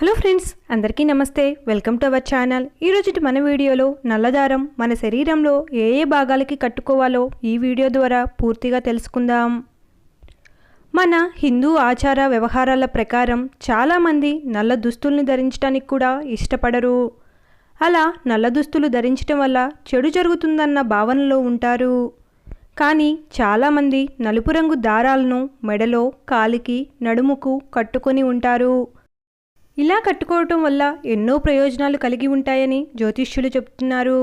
Hello friends అందరికీ నమస్తే. Welcome to our channel. ఈరోజు మన వీడియోలో నల్లదారం మన శరీరంలో ఏ ఏ భాగాలకి కట్టుకోవాలో ఈ వీడియో ద్వారా పూర్తిగా తెలుసుకుందాం. మన హిందూ ఆచార వ్యవహారాల ప్రకారం చాలామంది నల్ల దుస్తుల్ని ధరించడానికి కూడా ఇష్టపడరు. అలా నల్ల దుస్తులు ధరించడం వల్ల చెడు జరుగుతుందన్న భావనలో ఉంటారు. కానీ చాలామంది నలుపు రంగు దారాలను మెడలో కాలికి నడుముకు కట్టుకొని ఉంటారు. ఇలా కట్టుకోవటం వల్ల ఎన్నో ప్రయోజనాలు కలిగి ఉంటాయని జ్యోతిష్యులు చెబుతున్నారు.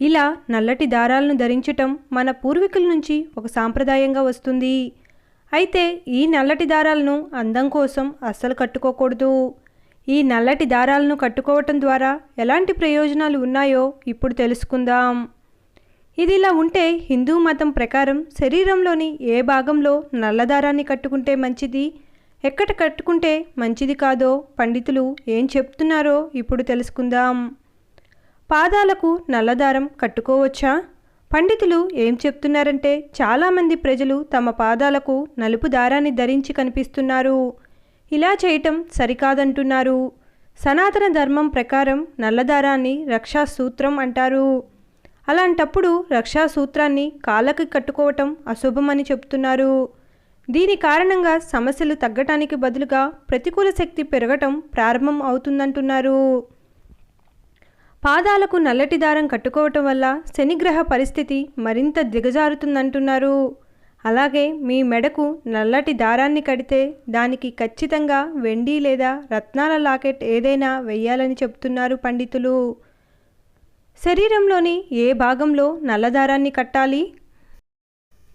ఇలా నల్లటి దారాలను ధరించటం మన పూర్వీకుల నుంచి ఒక సాంప్రదాయంగా వస్తుంది. అయితే ఈ నల్లటి దారాలను అందం కోసం అస్సలు కట్టుకోకూడదు. ఈ నల్లటి దారాలను కట్టుకోవటం ద్వారా ఎలాంటి ప్రయోజనాలు ఉన్నాయో ఇప్పుడు తెలుసుకుందాం. ఇది ఇలా ఉంటే హిందూ మతం ప్రకారం శరీరంలోని ఏ భాగంలో నల్లదారాన్ని కట్టుకుంటే మంచిది? ఎక్కడ కట్టుకుంటే మంచిది కాదో పండితులు ఏం చెప్తున్నారో ఇప్పుడు తెలుసుకుందాం. పాదాలకు నల్లదారం కట్టుకోవచ్చా? పండితులు ఏం చెప్తున్నారంటే చాలామంది ప్రజలు తమ పాదాలకు నలుపు దారాన్ని ధరించి కనిపిస్తున్నారు. ఇలా చేయటం సరికాదంటున్నారు. సనాతన ధర్మం ప్రకారం నల్లదారాన్ని రక్షాసూత్రం అంటారు. అలాంటప్పుడు రక్షాసూత్రాన్ని కాళ్ళకి కట్టుకోవటం అశుభమని చెప్తున్నారు. దీని కారణంగా సమస్యలు తగ్గటానికి బదులుగా ప్రతికూల శక్తి పెరగటం ప్రారంభం అవుతుందంటున్నారు. పాదాలకు నల్లటి దారం కట్టుకోవటం వల్ల శనిగ్రహ పరిస్థితి మరింత దిగజారుతుందంటున్నారు. అలాగే మీ మెడకు నల్లటి దారాన్ని కడితే దానికి ఖచ్చితంగా వెండి లేదా రత్నాల లాకెట్ ఏదైనా వెయ్యాలని చెప్తున్నారు పండితులు. శరీరంలోని ఏ భాగంలో నల్లదారాన్ని కట్టాలి?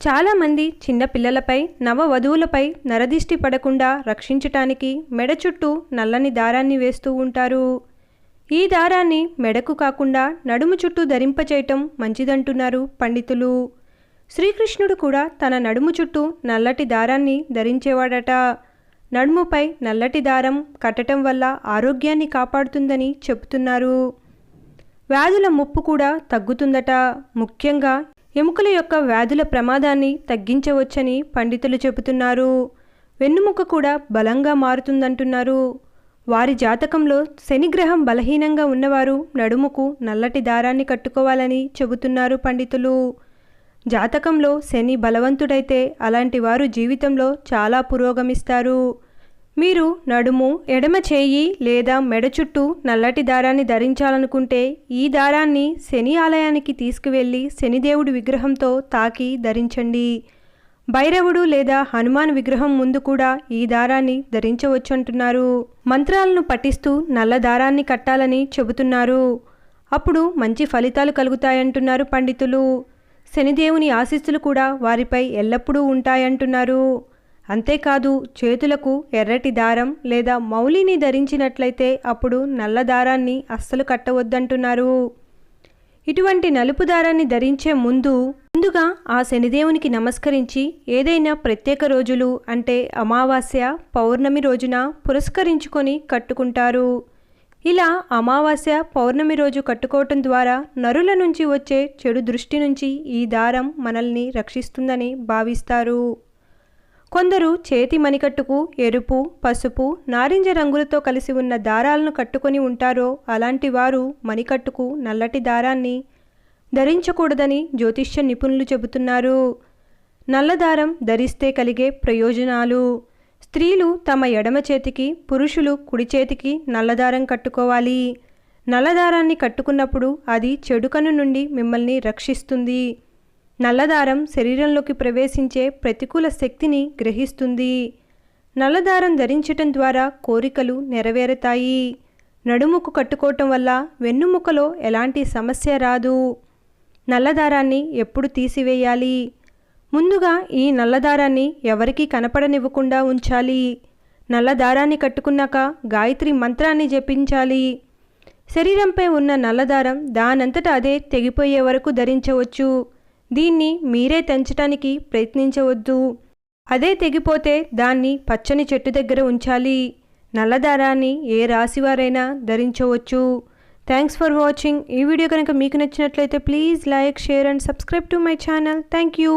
చాలామంది చిన్నపిల్లలపై నవవధువులపై నరదిష్టి పడకుండా రక్షించటానికి మెడ చుట్టూ నల్లని దారాన్ని వేస్తూ ఉంటారు. ఈ దారాన్ని మెడకు కాకుండా నడుము చుట్టూ ధరింపచేయటం మంచిదంటున్నారు పండితులు. శ్రీకృష్ణుడు కూడా తన నడుము చుట్టూ నల్లటి దారాన్ని ధరించేవాడట. నడుముపై నల్లటి దారం కట్టడం వల్ల ఆరోగ్యాన్ని కాపాడుతుందని చెబుతున్నారు. వ్యాధుల ముప్పు కూడా తగ్గుతుందట. ముఖ్యంగా ఎముకల యొక్క వ్యాధుల ప్రమాదాన్ని తగ్గించవచ్చని పండితులు చెబుతున్నారు. వెన్నుముక కూడా బలంగా మారుతుందంటున్నారు. వారి జాతకంలో శనిగ్రహం బలహీనంగా ఉన్నవారు నడుముకు నల్లటి దారాన్ని కట్టుకోవాలని చెబుతున్నారు పండితులు. జాతకంలో శని బలవంతుడైతే అలాంటి వారు జీవితంలో చాలా పురోగమిస్తారు. మీరు నడుము ఎడమ చేయి లేదా మెడ చుట్టూ నల్లటి దారాన్ని ధరించాలనుకుంటే ఈ దారాన్ని శని ఆలయానికి తీసుకువెళ్ళి శనిదేవుడి విగ్రహంతో తాకి ధరించండి. భైరవుడు లేదా హనుమాన్ విగ్రహం ముందు కూడా ఈ దారాన్ని ధరించవచ్చంటున్నారు. మంత్రాలను పఠిస్తూ నల్ల దారాన్ని కట్టాలని చెబుతున్నారు. అప్పుడు మంచి ఫలితాలు కలుగుతాయంటున్నారు పండితులు. శనిదేవుని ఆశీస్సులు కూడా వారిపై ఎల్లప్పుడూ ఉంటాయంటున్నారు. అంతేకాదు చేతులకు ఎర్రటి దారం లేదా మౌలిని ధరించినట్లయితే అప్పుడు నల్ల దారాన్ని అస్సలు కట్టవద్దంటున్నారు. ఇటువంటి నలుపు దారాన్ని ధరించే ముందు ముందుగా ఆ శనిదేవునికి నమస్కరించి ఏదైనా ప్రత్యేక రోజులు అంటే అమావాస్య పౌర్ణమి రోజున పురస్కరించుకొని కట్టుకుంటారు. ఇలా అమావాస్య పౌర్ణమి రోజు కట్టుకోవటం ద్వారా నరుల నుంచి వచ్చే చెడు దృష్టి నుంచి ఈ దారం మనల్ని రక్షిస్తుందని భావిస్తారు. కొందరు చేతి మణికట్టుకు ఎరుపు పసుపు నారింజ రంగులతో కలిసి ఉన్న దారాలను కట్టుకొని ఉంటారో అలాంటి వారు మణికట్టుకు నల్లటి దారాన్ని ధరించకూడదని జ్యోతిష్య నిపుణులు చెబుతున్నారు. నల్లదారం ధరిస్తే కలిగే ప్రయోజనాలు. స్త్రీలు తమ ఎడమ చేతికి పురుషులు కుడి చేతికి నల్లదారం కట్టుకోవాలి. నల్లదారాన్ని కట్టుకున్నప్పుడు అది చెడుకను నుండి మిమ్మల్ని రక్షిస్తుంది. నల్లదారం శరీరంలోకి ప్రవేశించే ప్రతికూల శక్తిని గ్రహిస్తుంది. నల్లదారం ధరించటం ద్వారా కోరికలు నెరవేరుతాయి. నడుముకు కట్టుకోవటం వల్ల వెన్నుముకలో ఎలాంటి సమస్య రాదు. నల్లదారాన్ని ఎప్పుడు తీసివేయాలి? ముందుగా ఈ నల్లదారాన్ని ఎవరికీ కనపడనివ్వకుండా ఉంచాలి. నల్లదారాన్ని కట్టుకున్నాక గాయత్రి మంత్రాన్ని జపించాలి. శరీరంపై ఉన్న నల్లదారం దానంతట అదే తెగిపోయే వరకు ధరించవచ్చు. దీన్ని మీరే తెంచటానికి ప్రయత్నించవద్దు. అదే తెగిపోతే దాన్ని పచ్చని చెట్టు దగ్గర ఉంచాలి. నల్లదారాన్ని ఏ రాశివారైనా ధరించవచ్చు. థ్యాంక్స్ ఫర్ వాచింగ్ ఈ వీడియో కనుక మీకు నచ్చినట్లయితే please like share and subscribe to my channel. Thank you